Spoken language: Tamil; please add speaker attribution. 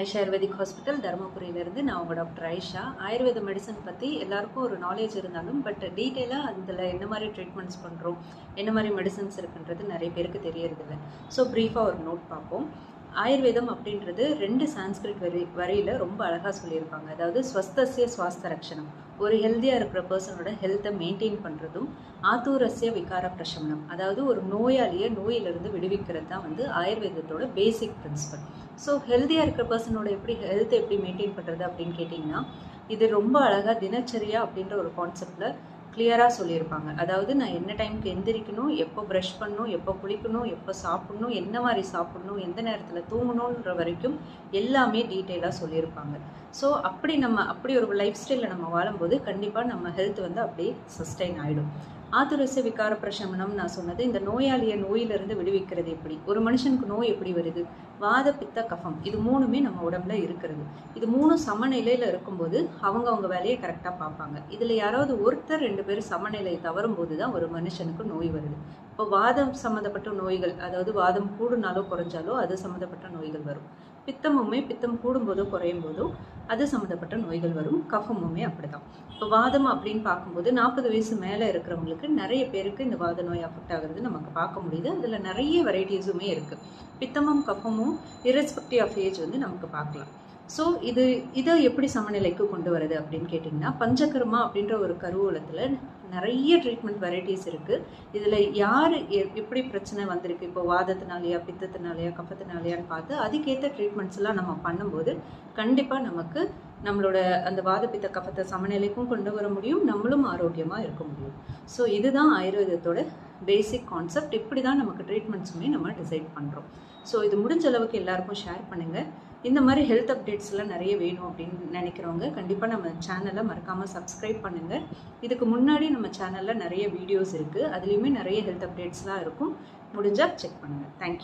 Speaker 1: ஐஷா ஆயுர்வேதிக் ஹாஸ்பிட்டல் தருமபுரியிலேருந்து நான் உங்கள் டாக்டர் ஐஷா. ஆயுர்வேத மெடிசன் பற்றி எல்லாருக்கும் ஒரு நாலேஜ் இருந்தாலும் பட் டீட்டெயிலாக அதில் என்ன மாதிரி ட்ரீட்மெண்ட்ஸ் பண்ணுறோம் என்ன மாதிரி மெடிசன்ஸ் இருக்குன்றது நிறைய பேருக்கு தெரியறதில்ல. ஸோ ப்ரீஃபாக ஒரு நோட் பார்ப்போம். ஆயுர்வேதம் அப்படின்றது ரெண்டு சான்ஸ்கிரிட் வரி வரியில் ரொம்ப அழகாக சொல்லியிருப்பாங்க. அதாவது ஸ்வஸ்தசிய சுவாஸ்த ரட்சணம் ஒரு ஹெல்த்தியாக இருக்கிற பர்சனோட ஹெல்த்தை மெயின்டைன் பண்ணுறதும் ஆத்தூரஸ்ய விகார பிரசமனம் அதாவது ஒரு நோயாளியை நோயிலிருந்து விடுவிக்கிறது தான் வந்து ஆயுர்வேதத்தோட பேசிக் பிரின்சிபல் ஸோ ஹெல்த்தியாக இருக்கிற பர்சனோட எப்படி ஹெல்த்தை எப்படி மெயின்டைன் பண்ணுறது அப்படின்னு கேட்டிங்கன்னா இது ரொம்ப அழகாக தினச்சரியா அப்படின்ற ஒரு கான்செப்டில் கிளியராக சொல்லியிருப்பாங்க. அதாவது நான் என்ன டைமுக்கு எந்திரிக்கணும் எப்போ ப்ரஷ் பண்ணணும் எப்போ குளிக்கணும் எப்போ சாப்பிடணும் என்ன மாதிரி சாப்பிடணும் எந்த நேரத்தில் தூங்கணுன்ற வரைக்கும் எல்லாமே டீட்டெயிலாக சொல்லியிருப்பாங்க. ஸோ அப்படி நம்ம அப்படி ஒரு லைஃப் ஸ்டைலில் நம்ம வாழும்போது கண்டிப்பாக நம்ம ஹெல்த் வந்து அப்படியே சஸ்டைன் ஆகிடும் ஆத்துரச விகார பிரசமனம் நான் சொன்னது இந்த நோயாளியை நோயிலிருந்து விடுவிக்கிறது எப்படி? ஒரு மனுஷனுக்கு நோய் எப்படி வருது? வாத பித்த கஃபம். இது மூணுமே நம்ம உடம்புல இருக்கிறது. இது மூணும் சமநிலையில் இருக்கும்போது அவங்க அவங்க வேலையை கரெக்டாக பார்ப்பாங்க. இதில் யாராவது ஒருத்தர் ரெண்டு பேரும் சமநிலையை தவறும் போது தான் ஒரு மனுஷனுக்கு நோய் வருது. இப்போ வாதம் சம்மந்தப்பட்ட நோய்கள் அதாவது வாதம் கூடுனாலோ குறைஞ்சாலோ அது சம்மந்தப்பட்ட நோய்கள் வரும். பித்தமுமே பித்தம் கூடும்போதோ குறையும் போதோ அது சம்மந்தப்பட்ட நோய்கள் வரும். கஃபமுமே அப்படிதான். இப்போ வாதம் அப்படின்னு பார்க்கும்போது நாற்பது வயசு மேலே இருக்கிறவங்களுக்கு நிறைய பேருக்கு இந்த வாத நோய் அஃபெக்ட் ஆகுறது நமக்கு பார்க்க முடியுது. அதில் நிறைய வெரைட்டிஸுமே இருக்குது பித்தமும் கஃபமும் இரஸ்பெக்டிவ் ஆஃப் ஏஜ் வந்து நமக்கு பார்க்கலாம். ஸோ இது இதை எப்படி சமநிலைக்கு கொண்டு வருது அப்படின்னு கேட்டிங்கன்னா பஞ்சகர்மா அப்படின்ற ஒரு கருவூலத்தில் நிறைய ட்ரீட்மெண்ட் வெரைட்டிஸ் இருக்குது இதில் யார் எப்படி பிரச்சனை வந்திருக்கு? இப்போ வாதத்தினாலேயா பித்தத்தினாலேயா கப்பத்தினாலையான்னு பார்த்து அதுக்கேற்ற ட்ரீட்மெண்ட்ஸ்லாம் நம்ம பண்ணும்போது கண்டிப்பாக நமக்கு நம்மளோட அந்த வாதப்பித்த கஃபத்தை சமநிலைக்கும் கொண்டு வர முடியும் நம்மளும் ஆரோக்கியமாக இருக்க முடியும். ஸோ இதுதான் ஆயுர்வேதத்தோட பேசிக் கான்செப்ட் இப்படி தான் நமக்கு ட்ரீட்மெண்ட்ஸுமே நம்ம டிசைட் பண்ணுறோம் ஸோ இது முடிஞ்ச அளவுக்கு எல்லாருக்கும் ஷேர் பண்ணுங்கள் இந்த மாதிரி ஹெல்த் அப்டேட்ஸ்லாம் நிறைய வேணும் அப்படின்னு நினைக்கிறவங்க கண்டிப்பாக நம்ம சேனலை மறக்காமல் சப்ஸ்கிரைப் பண்ணுங்கள் இதுக்கு முன்னாடி நம்ம சேனலில் நிறைய வீடியோஸ் இருக்குது அதுலேயுமே நிறைய ஹெல்த் அப்டேட்ஸ்லாம் இருக்கும். முடிஞ்சால் செக் பண்ணுங்கள் தேங்க்யூ